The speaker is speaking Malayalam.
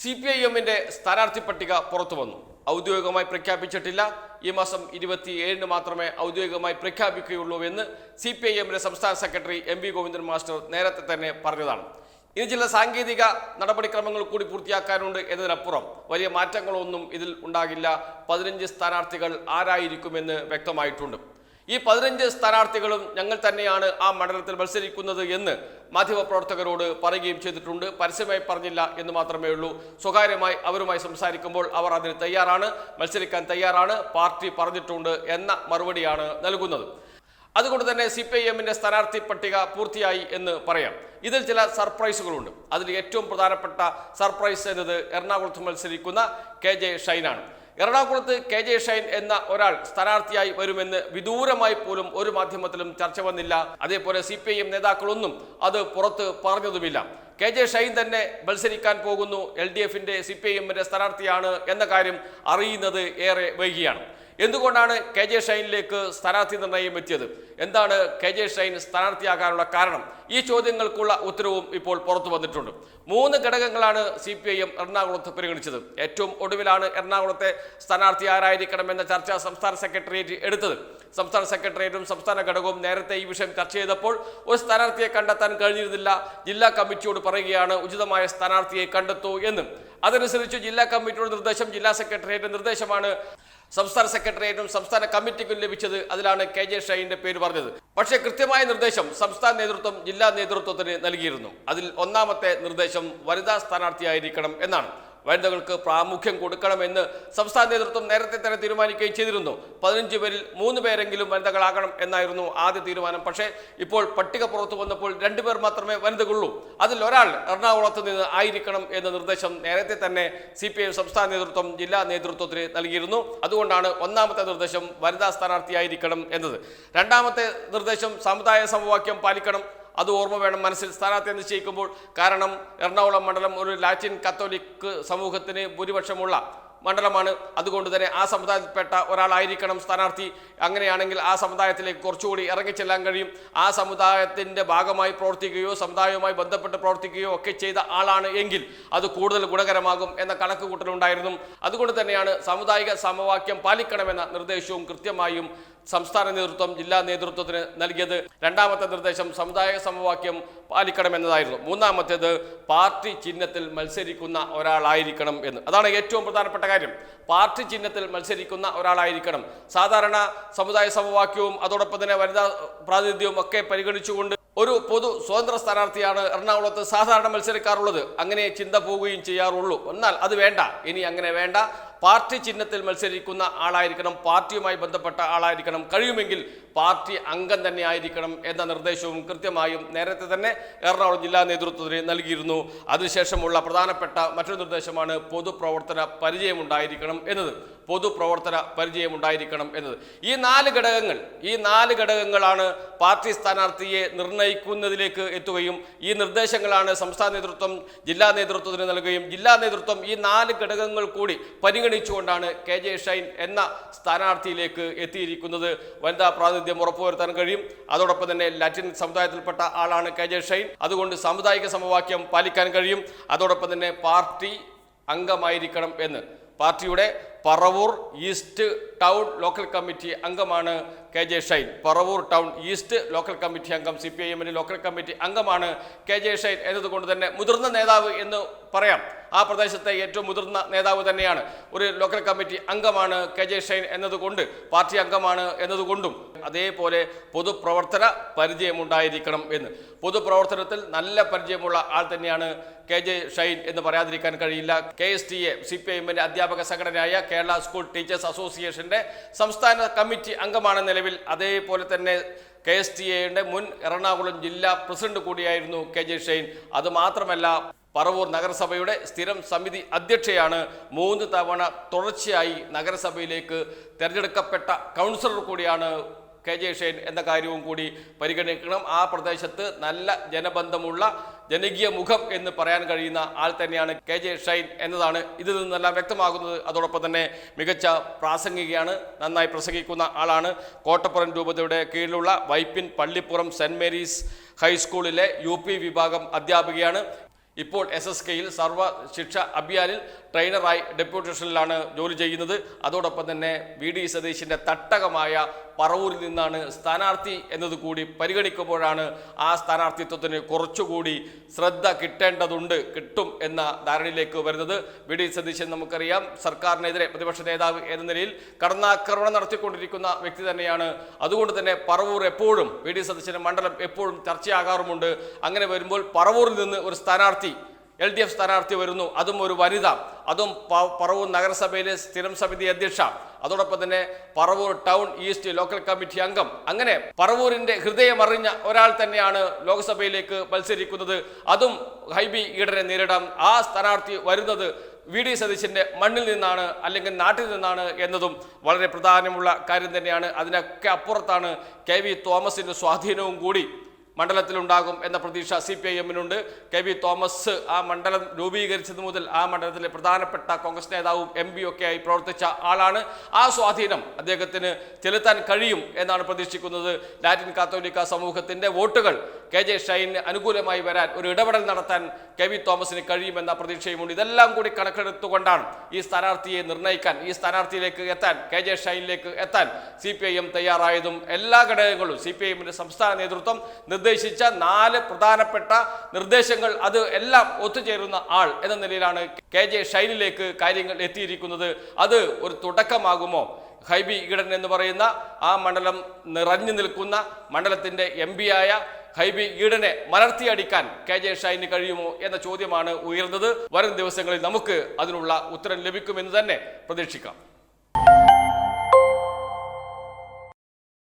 സി പി ഐ എമ്മിന്റെ സ്ഥാനാർത്ഥി പട്ടിക പുറത്തു വന്നു. ഔദ്യോഗികമായി പ്രഖ്യാപിച്ചിട്ടില്ല. ഈ മാസം ഇരുപത്തിയേഴിന് മാത്രമേ ഔദ്യോഗികമായി പ്രഖ്യാപിക്കുകയുള്ളൂ എന്ന് സി പി ഐ എമ്മിന്റെ സംസ്ഥാന secretary M V Govindan master നേരത്തെ തന്നെ പറഞ്ഞതാണ്. ഇനി ചില സാങ്കേതിക നടപടിക്രമങ്ങൾ കൂടി പൂർത്തിയാക്കാനുണ്ട് എന്നതിനപ്പുറം വലിയ മാറ്റങ്ങളൊന്നും ഇതിൽ ഉണ്ടാകില്ല. പതിനഞ്ച് സ്ഥാനാർത്ഥികൾ ആരായിരിക്കുമെന്ന് വ്യക്തമായിട്ടുണ്ട്. ഈ പതിനഞ്ച് സ്ഥാനാർത്ഥികളും ഞങ്ങൾ തന്നെയാണ് ആ മണ്ഡലത്തിൽ മത്സരിക്കുന്നത് എന്ന് മാധ്യമപ്രവർത്തകരോട് പറയുകയും ചെയ്തിട്ടുണ്ട്. പരസ്യമായി പറഞ്ഞില്ല എന്ന് മാത്രമേ ഉള്ളൂ. സ്വകാര്യമായി അവരുമായി സംസാരിക്കുമ്പോൾ അവർ അതിന് തയ്യാറാണ് മത്സരിക്കാൻ തയ്യാറാണ് പാർട്ടി പറഞ്ഞിട്ടുണ്ട് എന്ന മറുപടിയാണ് നൽകുന്നത്. അതുകൊണ്ട് തന്നെ സി പി ഐ എമ്മിന്റെ സ്ഥാനാർത്ഥി പട്ടിക പൂർത്തിയായി എന്ന് പറയാം. ഇതിൽ ചില സർപ്രൈസുകളുണ്ട്. അതിൽ ഏറ്റവും പ്രധാനപ്പെട്ട സർപ്രൈസ് എന്നത് എറണാകുളത്ത് മത്സരിക്കുന്ന കെ ജെ ഷൈനാണ്. എറണാകുളത്ത് കെ ജെ ഷൈൻ എന്ന ഒരാൾ സ്ഥാനാർത്ഥിയായി വരുമെന്ന് വിദൂരമായി പോലും ഒരു മാധ്യമത്തിലും ചർച്ച വന്നില്ല. അതേപോലെ സി പി ഐ എം നേതാക്കളൊന്നും അത് പുറത്ത് പറഞ്ഞതുമില്ല. കെ ജെ ഷൈൻ തന്നെ മത്സരിക്കാൻ പോകുന്നു. എൽ ഡി എഫിന്റെ സി പി ഐ എമ്മിന്റെ സ്ഥാനാർത്ഥിയാണ് എന്ന കാര്യം അറിയുന്നത് ഏറെ വൈകിയാണ്. എന്തുകൊണ്ടാണ് കെ ജെ ഷൈനിലേക്ക് സ്ഥാനാർത്ഥി നിർണയം എത്തിയത്? എന്താണ് കെ ജെ ഷൈൻ സ്ഥാനാർത്ഥിയാകാനുള്ള കാരണം? ഈ ചോദ്യങ്ങൾക്കുള്ള ഉത്തരവും ഇപ്പോൾ പുറത്തു വന്നിട്ടുണ്ട്. മൂന്ന് ഘടകങ്ങളാണ് സി പി ഐ എം എറണാകുളത്ത് പരിഗണിച്ചത്. ഏറ്റവും ഒടുവിലാണ് എറണാകുളത്തെ സ്ഥാനാർത്ഥി ആരായിരിക്കണമെന്ന ചർച്ച സംസ്ഥാന സെക്രട്ടേറിയറ്റ് എടുത്തത്. സംസ്ഥാന സെക്രട്ടേറിയറ്റും സംസ്ഥാന ഘടകവും നേരത്തെ ഈ വിഷയം ചർച്ച ചെയ്തപ്പോൾ ഒരു സ്ഥാനാർത്ഥിയെ കണ്ടെത്താൻ കഴിഞ്ഞിരുന്നില്ല. ജില്ലാ കമ്മിറ്റിയോട് പറയുകയാണ് ഉചിതമായ സ്ഥാനാർത്ഥിയെ കണ്ടെത്തൂ എന്ന്. അതനുസരിച്ച് ജില്ലാ കമ്മിറ്റിയുടെ നിർദ്ദേശം ജില്ലാ സെക്രട്ടേറിയറ്റ് നിർദ്ദേശമാണ്. സംസ്ഥാന സെക്രട്ടേറിയറ്റും സംസ്ഥാന കമ്മിറ്റിക്കും ലഭിച്ചത് അതിലാണ് കെ ജെ ഷൈന്റെ പേര് പറഞ്ഞത്. പക്ഷേ കൃത്യമായ നിർദ്ദേശം സംസ്ഥാന നേതൃത്വം ജില്ലാ നേതൃത്വത്തിന് നൽകിയിരുന്നു. അതിൽ ഒന്നാമത്തെ നിർദ്ദേശം വനിതാ സ്ഥാനാർത്ഥിയായിരിക്കണം എന്നാണ്. വനിതകൾക്ക് പ്രാമുഖ്യം കൊടുക്കണമെന്ന് സംസ്ഥാന നേതൃത്വം നേരത്തെ തന്നെ തീരുമാനിക്കുകയും ചെയ്തിരുന്നു. പതിനഞ്ച് പേരിൽ മൂന്ന് പേരെങ്കിലും വനിതകളാകണം എന്നായിരുന്നു ആദ്യ തീരുമാനം. പക്ഷേ ഇപ്പോൾ പട്ടിക പുറത്തു വന്നപ്പോൾ രണ്ടുപേർ മാത്രമേ വനിതകളുള്ളൂ. അതിൽ ഒരാൾ എറണാകുളത്ത് നിന്ന് ആയിരിക്കണം എന്ന നിർദ്ദേശം നേരത്തെ തന്നെ സി പി ഐ സംസ്ഥാന നേതൃത്വം ജില്ലാ നേതൃത്വത്തിന് നൽകിയിരുന്നു. അതുകൊണ്ടാണ് ഒന്നാമത്തെ നിർദ്ദേശം വനിതാ സ്ഥാനാർത്ഥിയായിരിക്കണം എന്നത്. രണ്ടാമത്തെ നിർദ്ദേശം സമുദായ സമവാക്യം പാലിക്കണം. അത് ഓർമ്മ വേണം മനസ്സിൽ. സ്ഥാനാർത്ഥിയെ നിശ്ചയിക്കുമ്പോൾ കാരണം എറണാകുളം മണ്ഡലം ഒരു ലാറ്റിൻ കത്തോലിക്ക് സമൂഹത്തിന് ഭൂരിപക്ഷമുള്ള മണ്ഡലമാണ്. അതുകൊണ്ട് തന്നെ ആ സമുദായത്തിൽപ്പെട്ട ഒരാളായിരിക്കണം സ്ഥാനാർത്ഥി. അങ്ങനെയാണെങ്കിൽ ആ സമുദായത്തിലേക്ക് കുറച്ചുകൂടി ഇറങ്ങിച്ചെല്ലാൻ കഴിയും. ആ സമുദായത്തിന്റെ ഭാഗമായി പ്രവർത്തിക്കുകയോ സമുദായവുമായി ബന്ധപ്പെട്ട് പ്രവർത്തിക്കുകയോ ഒക്കെ ചെയ്ത ആളാണ് എങ്കിൽ അത് കൂടുതൽ ഗുണകരമാകും എന്ന കണക്ക് കൂട്ടലുണ്ടായിരുന്നു അതുകൊണ്ട് തന്നെയാണ് സാമുദായിക സമവാക്യം പാലിക്കണമെന്ന നിർദ്ദേശവും കൃത്യമായും സംസ്ഥാന നേതൃത്വം ജില്ലാ നേതൃത്വത്തിന് നൽകിയത്. രണ്ടാമത്തെ നിർദ്ദേശം സമുദായ സമവാക്യം പാലിക്കണമെന്നതായിരുന്നു. മൂന്നാമത്തേത് പാർട്ടി ചിഹ്നത്തിൽ മത്സരിക്കുന്ന ഒരാളായിരിക്കണം എന്ന്. അതാണ് ഏറ്റവും പ്രധാനപ്പെട്ട കാര്യം പാർട്ടി ചിഹ്നത്തിൽ മത്സരിക്കുന്ന ഒരാളായിരിക്കണം. സാധാരണ സമുദായ സമവാക്യവും അതോടൊപ്പം തന്നെ വനിതാ പ്രാതിനിധ്യവും ഒക്കെ പരിഗണിച്ചുകൊണ്ട് ഒരു പൊതു സ്വതന്ത്ര സ്ഥാനാർത്ഥിയാണ് എറണാകുളത്ത് സാധാരണ മത്സരിക്കാറുള്ളത്. അങ്ങനെ ചിന്ത പോവുകയും ചെയ്യാറുള്ളൂ. എന്നാൽ അത് വേണ്ട. ഇനി അങ്ങനെ വേണ്ട. പാർട്ടി ചിഹ്നത്തിൽ മത്സരിക്കുന്ന ആളായിരിക്കണം പാർട്ടിയുമായി ബന്ധപ്പെട്ട ആളായിരിക്കണം. കഴിയുമെങ്കിൽ പാർട്ടി അംഗം തന്നെ ആയിരിക്കണം എന്ന നിർദ്ദേശവും കൃത്യമായും നേരത്തെ തന്നെ എറണാകുളം ജില്ലാ നേതൃത്വത്തിന് നൽകിയിരുന്നു. അതിനുശേഷമുള്ള പ്രധാനപ്പെട്ട മറ്റൊരു നിർദ്ദേശമാണ് പൊതുപ്രവർത്തന പരിചയമുണ്ടായിരിക്കണം എന്നത്. പൊതുപ്രവർത്തന പരിചയമുണ്ടായിരിക്കണം എന്നത്. ഈ നാല് ഘടകങ്ങൾ ഈ നാല് ഘടകങ്ങളാണ് പാർട്ടി സ്ഥാനാർത്ഥിയെ നിർണയിക്കുന്നതിലേക്ക് എത്തുകയും ഈ നിർദ്ദേശങ്ങളാണ് സംസ്ഥാന നേതൃത്വം ജില്ലാ നേതൃത്വത്തിന് നൽകുകയും ജില്ലാ നേതൃത്വം ഈ നാല് ഘടകങ്ങൾ കൂടി പരിഗണിച്ചുകൊണ്ടാണ് കെ ജെ ഷൈൻ എന്ന സ്ഥാനാർത്ഥിയിലേക്ക് എത്തിയിരിക്കുന്നത്. വനിതാ പ്രാതിനിധ്യം ഉറപ്പുവരുത്താൻ കഴിയും. അതോടൊപ്പം തന്നെ ലാറ്റിൻ സമുദായത്തിൽപ്പെട്ട ആളാണ് കെ ജെ ഷൈൻ. അതുകൊണ്ട് സാമുദായിക സമവാക്യം പാലിക്കാൻ കഴിയും. അതോടൊപ്പം തന്നെ പാർട്ടി അംഗമായിരിക്കണം എന്ന്. പാർട്ടിയുടെ Paravur east town local committee അംഗമാണ് K J Shine. Paravur town east local committee അംഗം സി പി ഐ എമ്മിന്റെ ലോക്കൽ കമ്മിറ്റി അംഗമാണ് കെ ജെ ഷൈൻ എന്നതുകൊണ്ട് തന്നെ മുതിർന്ന നേതാവ് എന്ന് പറയാം. ആ പ്രദേശത്തെ ഏറ്റവും മുതിർന്ന നേതാവ് തന്നെയാണ്. ഒരു ലോക്കൽ കമ്മിറ്റി അംഗമാണ് കെ ജെ ഷൈൻ എന്നതുകൊണ്ട് പാർട്ടി അംഗമാണ് എന്നതുകൊണ്ടും അതേപോലെ പൊതുപ്രവർത്തന പരിചയമുണ്ടായിരിക്കണം എന്ന്. പൊതുപ്രവർത്തനത്തിൽ നല്ല പരിചയമുള്ള ആൾ തന്നെയാണ് കെ ജെ ഷൈൻ എന്ന് പറയാതിരിക്കാൻ കഴിയില്ല. K S T A C P I എമ്മിന്റെ അധ്യാപക സംഘടനയായ കേരള സ്കൂൾ ടീച്ചേഴ്സ് അസോസിയേഷന്റെ സംസ്ഥാന കമ്മിറ്റി അംഗമാണ് നിലവിൽ. അതേപോലെ തന്നെ കെ എസ് ടി എയുടെ മുൻ എറണാകുളം ജില്ലാ പ്രസിഡന്റ് കൂടിയായിരുന്നു കെ ജെ ഷെയ്ൻ. അതുമാത്രമല്ല പറവൂർ നഗരസഭയുടെ സ്ഥിരം സമിതി അധ്യക്ഷയാണ് മൂന്ന് തവണ തുടർച്ചയായി നഗരസഭയിലേക്ക് തിരഞ്ഞെടുക്കപ്പെട്ട കൗൺസിലർ കൂടിയാണ് കെ ജെ ഷെയ്ൻ എന്ന കാര്യവും കൂടി പരിഗണിക്കണം. ആ പ്രദേശത്ത് നല്ല ജനബന്ധമുള്ള ജനകീയ മുഖം എന്ന് പറയാൻ കഴിയുന്ന ആൾ തന്നെയാണ് കെ ജെ ഷൈൻ എന്നതാണ് ഇതിൽ നിന്നെല്ലാം വ്യക്തമാകുന്നത്. അതോടൊപ്പം തന്നെ മികച്ച പ്രാസംഗികയാണ് നന്നായി പ്രസംഗിക്കുന്ന ആളാണ്. കോട്ടപ്പുറം രൂപതയുടെ കീഴിലുള്ള വൈപ്പിൻ പള്ളിപ്പുറം സെന്റ് മേരീസ് ഹൈസ്കൂളിലെ യു വിഭാഗം അധ്യാപികയാണ്. ഇപ്പോൾ എസ് എസ് കെയിൽ സർവ ശിക്ഷ അഭിയാനിൽ ട്രെയിനറായി ഡെപ്യൂട്ടേഷനിലാണ് ജോലി ചെയ്യുന്നത്. അതോടൊപ്പം തന്നെ വി ഡി സതീശിന്റെ തട്ടകമായ പറവൂരിൽ നിന്നാണ് സ്ഥാനാർത്ഥി എന്നത് കൂടി പരിഗണിക്കുമ്പോഴാണ് ആ സ്ഥാനാർത്ഥിത്വത്തിന് കുറച്ചുകൂടി ശ്രദ്ധ കിട്ടേണ്ടതുണ്ട് കിട്ടും എന്ന ധാരണയിലേക്ക് വരുന്നത്. വി ഡി സതീശൻ നമുക്കറിയാം സർക്കാരിനെതിരെ പ്രതിപക്ഷ നേതാവ് എന്ന നിലയിൽ കടന്നാക്രമണം നടത്തിക്കൊണ്ടിരിക്കുന്ന വ്യക്തി തന്നെയാണ്. അതുകൊണ്ട് തന്നെ പറവൂർ എപ്പോഴും വി ഡി സതീശന്റെ മണ്ഡലം എപ്പോഴും ചർച്ചയാകാറുമുണ്ട്. അങ്ങനെ വരുമ്പോൾ പറവൂരിൽ നിന്ന് ഒരു സ്ഥാനാർത്ഥി എൽ ഡി എഫ് സ്ഥാനാർത്ഥി വരുന്നു. അതും ഒരു വനിത. അതും പറവൂർ നഗരസഭയിലെ സ്ഥിരം സമിതി അധ്യക്ഷ. അതോടൊപ്പം തന്നെ Paravur town east local committee അംഗം. അങ്ങനെ പറവൂരിന്റെ ഹൃദയമറിഞ്ഞ ഒരാൾ തന്നെയാണ് ലോക്സഭയിലേക്ക് മത്സരിക്കുന്നത്. അതും ഹൈബി ഈഡനെ നേരിടാം ആ സ്ഥാനാർത്ഥി വരുന്നത് വി ഡി സതീശന്റെ മണ്ണിൽ നിന്നാണ് അല്ലെങ്കിൽ നാട്ടിൽ നിന്നാണ് എന്നതും വളരെ പ്രധാനമുള്ള കാര്യം തന്നെയാണ്. അതിനൊക്കെ അപ്പുറത്താണ് കെ വി സ്വാധീനവും കൂടി. മണ്ഡലത്തിലുണ്ടാകും എന്ന പ്രതീക്ഷ സി പി ഐ എമ്മിനുണ്ട് കെ വി തോമസ് ആ മണ്ഡലം രൂപീകരിച്ചത് മുതൽ ആ മണ്ഡലത്തിലെ പ്രധാനപ്പെട്ട കോൺഗ്രസ് നേതാവും എം ഒക്കെ ആയി പ്രവർത്തിച്ച ആളാണ്. ആ സ്വാധീനം അദ്ദേഹത്തിന് ചെലുത്താൻ കഴിയും എന്നാണ് പ്രതീക്ഷിക്കുന്നത്. ലാറ്റിൻ കാത്തോലിക്ക സമൂഹത്തിന്റെ വോട്ടുകൾ കെ ജെ ഷൈന് അനുകൂലമായി വരാൻ ഒരു ഇടപെടൽ നടത്താൻ കെ വി തോമസിന് കഴിയുമെന്ന പ്രതീക്ഷയുമുണ്ട്. ഇതെല്ലാം കൂടി കണക്കെടുത്തുകൊണ്ടാണ് ഈ സ്ഥാനാർത്ഥിയെ നിർണയിക്കാൻ ഈ സ്ഥാനാർത്ഥിയിലേക്ക് എത്താൻ കെ ജെ ഷൈനിലേക്ക് എത്താൻ സി പി ഐ എം തയ്യാറായതും എല്ലാ ഘടകങ്ങളും സി പി ഐ സംസ്ഥാന നേതൃത്വം നിർദ്ദേശിച്ച നാല് പ്രധാനപ്പെട്ട നിർദ്ദേശങ്ങൾ അത് എല്ലാം ഒത്തുചേരുന്ന ആൾ എന്ന നിലയിലാണ് കെ ജെ ഷൈനിലേക്ക് കാര്യങ്ങൾ എത്തിയിരിക്കുന്നത്. അത് ഒരു തുടക്കമാകുമോ? ഹൈബി ഈഡൻ എന്ന് പറയുന്ന ആ മണ്ഡലം നിറഞ്ഞു നിൽക്കുന്ന മണ്ഡലത്തിന്റെ എം ആയ ഹൈബി ഈഡനെ മലർത്തിയടിക്കാൻ കെ ജെ ഷൈന് കഴിയുമോ എന്ന ചോദ്യമാണ് ഉയർന്നത്. വരും ദിവസങ്ങളിൽ നമുക്ക് അതിനുള്ള ഉത്തരം ലഭിക്കുമെന്ന് തന്നെ പ്രതീക്ഷിക്കാം.